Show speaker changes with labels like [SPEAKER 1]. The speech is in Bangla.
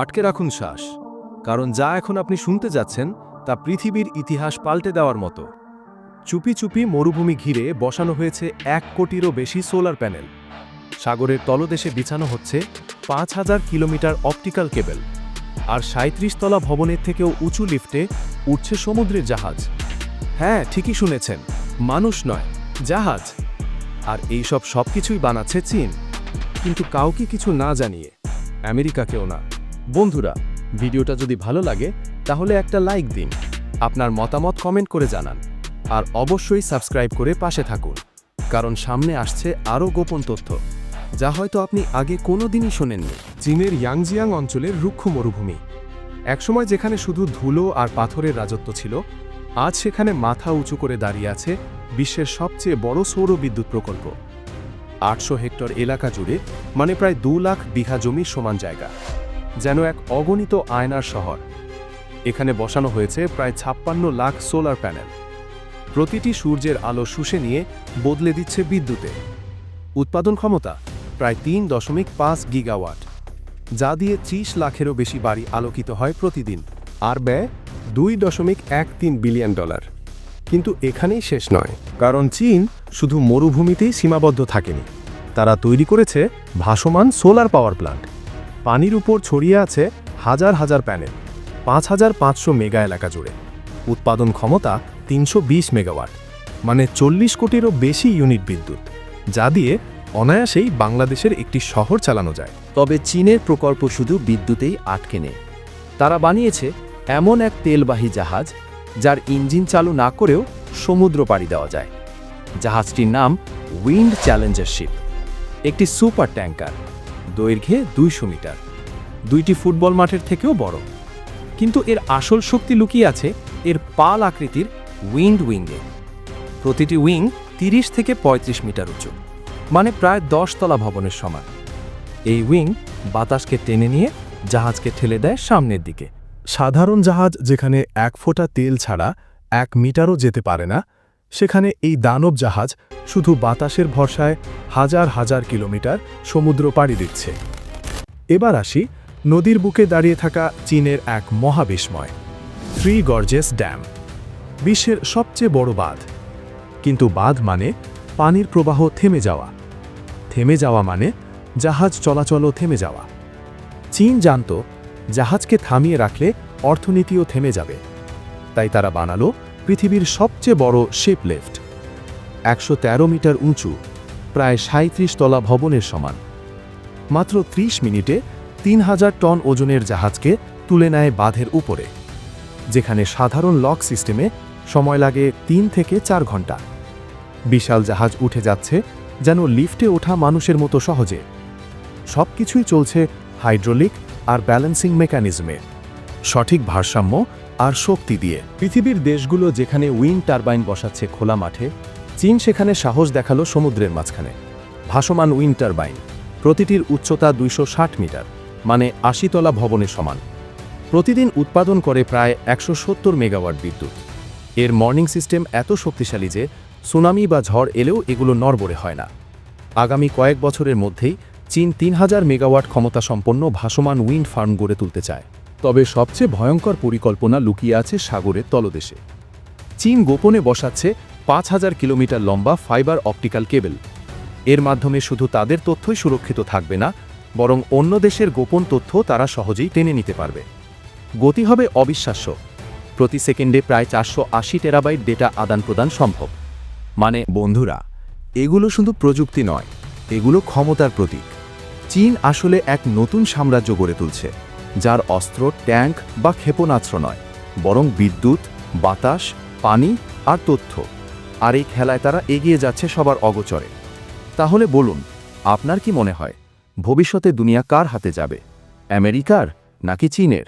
[SPEAKER 1] আটকে রাখুন শ্বাস, কারণ যা এখন আপনি শুনতে যাচ্ছেন তা পৃথিবীর ইতিহাস পাল্টে দেওয়ার মতো। চুপি চুপি মরুভূমি ঘিরে বসানো হয়েছে এক কোটিরও বেশি সোলার প্যানেল। সাগরের তলদেশে বিছানো হচ্ছে পাঁচ হাজার কিলোমিটার অপটিক্যাল কেবল, আর সাঁত্রিশ তলা ভবনের থেকেও উঁচু লিফটে উঠছে সমুদ্রের জাহাজ। হ্যাঁ ঠিকই শুনেছেন, মানুষ নয়, জাহাজ। আর এইসব সব কিছুই বানাচ্ছে চীন। কিন্তু কাউকে কিছু না জানিয়ে, আমেরিকাকেও না। বন্ধুরা, ভিডিওটা যদি ভালো লাগে, তাহলে একটা লাইক দিন, আপনার মতামত কমেন্ট করে জানান, আর অবশ্যই সাবস্ক্রাইব করে পাশে থাকুন, কারণ সামনে আসছে আরও গোপন তথ্য, যা হয়তো আপনি আগে কোনো দিনই শোনেননি। চীনের ইয়াংজিয়াং অঞ্চলের রুক্ষ মরুভূমি, একসময় যেখানে শুধু ধুলো আর পাথরের রাজত্ব ছিল, আজ সেখানে মাথা উঁচু করে দাঁড়িয়ে আছে বিশ্বের সবচেয়ে বড় সৌর বিদ্যুৎ প্রকল্প। আটশো হেক্টর এলাকা জুড়ে মানে প্রায় দু লাখ বিঘা জমির সমান জায়গা। যেন এক অগণিত আয়নার শহর। এখানে বসানো হয়েছে প্রায় ছাপ্পান্ন লাখ সোলার প্যানেল। প্রতিটি সূর্যের আলো শুষে নিয়ে বদলে দিচ্ছে বিদ্যুতে। উৎপাদন ক্ষমতা প্রায় তিন দশমিক পাঁচ গিগাওয়াট, যা দিয়ে ত্রিশ লাখেরও বেশি বাড়ি আলোকিত হয় প্রতিদিন, আর ব্যয় দুই দশমিক এক তিন বিলিয়ন ডলার। কিন্তু এখানেই শেষ নয়, কারণ চীন শুধু মরুভূমিতেই সীমাবদ্ধ থাকেনি। তারা তৈরি করেছে ভাসমান সোলার পাওয়ার প্ল্যান্ট পানির উপর ছড়িয়ে আছে হাজার হাজার প্যানেল, পাঁচ হাজার পাঁচশো মেগা এলাকা জুড়ে। উৎপাদন ক্ষমতা তিনশো বিশ মেগাওয়াট মানে চল্লিশ কোটিরও বেশি ইউনিট বিদ্যুৎ, যা দিয়ে অনায়াসেই বাংলাদেশের একটি শহর চালানো যায়।
[SPEAKER 2] তবে চীনের প্রকল্প শুধু বিদ্যুতেই আটকে নেই। তারা বানিয়েছে এমন এক তেলবাহী জাহাজ, যার ইঞ্জিন চালু না করেও সমুদ্র পাড়ি দেওয়া যায়। জাহাজটির নাম উইন্ড চ্যালেঞ্জার শিপ একটি সুপার ট্যাঙ্কার। দৈর্ঘ্যে দুইশো মিটার। দুইটি ফুটবল মাঠের থেকেও বড়। কিন্তু এর আসল শক্তি লুকিয়ে আছে এর পাল আকৃতির উইন্ড উইংয়ে। প্রতিটি উইং তিরিশ থেকে ৩৫ মিটার উঁচু মানে প্রায় দশ তলা ভবনের সমান। এই উইং বাতাসকে টেনে নিয়ে জাহাজকে ঠেলে দেয় সামনের দিকে।
[SPEAKER 1] সাধারণ জাহাজ যেখানে এক ফোঁটা তেল ছাড়া এক মিটারও যেতে পারে না সেখানে এই দানব জাহাজ শুধু বাতাসের ভরসায় হাজার হাজার কিলোমিটার সমুদ্র পাড়ি দিচ্ছে। এবার আসি নদীর বুকে দাঁড়িয়ে থাকা চীনের এক মহাবিস্ময়, থ্রি গর্জেস ড্যাম, বিশ্বের সবচেয়ে বড় বাঁধ। কিন্তু বাঁধ মানে পানির প্রবাহ থেমে যাওয়া। থেমে যাওয়া মানে জাহাজ চলাচলও থেমে যাওয়া। চীন জানত জাহাজকে থামিয়ে রাখলে অর্থনীতিও থেমে যাবে। তাই তারা বানালো পৃথিবীর সবচেয়ে বড় শেপ লিফট একশো তেরো মিটার উঁচু, প্রায় সাঁত্রিশ তলা ভবনের সমান। মাত্র ৩০ মিনিটে তিন হাজার টন ওজনের জাহাজকে তুলে নেয় বাঁধের উপরে, যেখানে সাধারণ লক সিস্টেমে সময় লাগে তিন থেকে চার ঘণ্টা। বিশাল জাহাজ উঠে যাচ্ছে যেন লিফটে ওঠা মানুষের মতো সহজে। সবকিছুই চলছে হাইড্রোলিক আর ব্যালেন্সিং মেকানিজমে। সঠিক ভারসাম্য আর শক্তি দিয়ে। পৃথিবীর দেশগুলো যেখানে উইন্ড টারবাইন বসাচ্ছে খোলা মাঠে, চীন সেখানে সাহস দেখাল সমুদ্রের মাঝখানে। ভাসমান উইন্ড টারবাইন, প্রতিটির উচ্চতা দুইশো ষাট মিটার মানে আশি তলা ভবনের সমান। প্রতিদিন উৎপাদন করে প্রায় একশো সত্তর মেগাওয়াট বিদ্যুৎ। এর মর্নিং সিস্টেম এত শক্তিশালী যে, সুনামি বা ঝড় এলেও এগুলো নড়বড়ে হয় না। আগামী কয়েক বছরের মধ্যেই চীন তিন হাজার মেগাওয়াট ক্ষমতা সম্পন্ন ভাসমান উইন্ড ফার্ম গড়ে তুলতে চায়। তবে সবচেয়ে ভয়ঙ্কর পরিকল্পনা লুকিয়ে আছে সাগরের তলদেশে। চীন গোপনে বসাচ্ছে পাঁচ হাজার কিলোমিটার লম্বা ফাইবার অপটিক্যাল কেবল। এর মাধ্যমে শুধু তাদের তথ্যই সুরক্ষিত থাকবে না, বরং অন্য দেশের গোপন তথ্য তারা সহজেই টেনে নিতে পারবে। গতি হবে অবিশ্বাস্য। প্রতি সেকেন্ডে প্রায় চারশো আশি টেরাবাইট ডেটা আদান প্রদান সম্ভব। মানে বন্ধুরা, এগুলো শুধু প্রযুক্তি নয়, এগুলো ক্ষমতার প্রতীক। চীন আসলে এক নতুন সাম্রাজ্য গড়ে তুলছে। যার অস্ত্র, ট্যাঙ্ক বা ক্ষেপণাস্ত্র নয়, বরং বিদ্যুৎ, বাতাস, পানি আর তথ্য। আর এই খেলায় তারা এগিয়ে যাচ্ছে সবার অগোচরে। তাহলে বলুন, আপনার কি মনে হয়, ভবিষ্যতে দুনিয়া কার হাতে যাবে, আমেরিকার নাকি চীনের?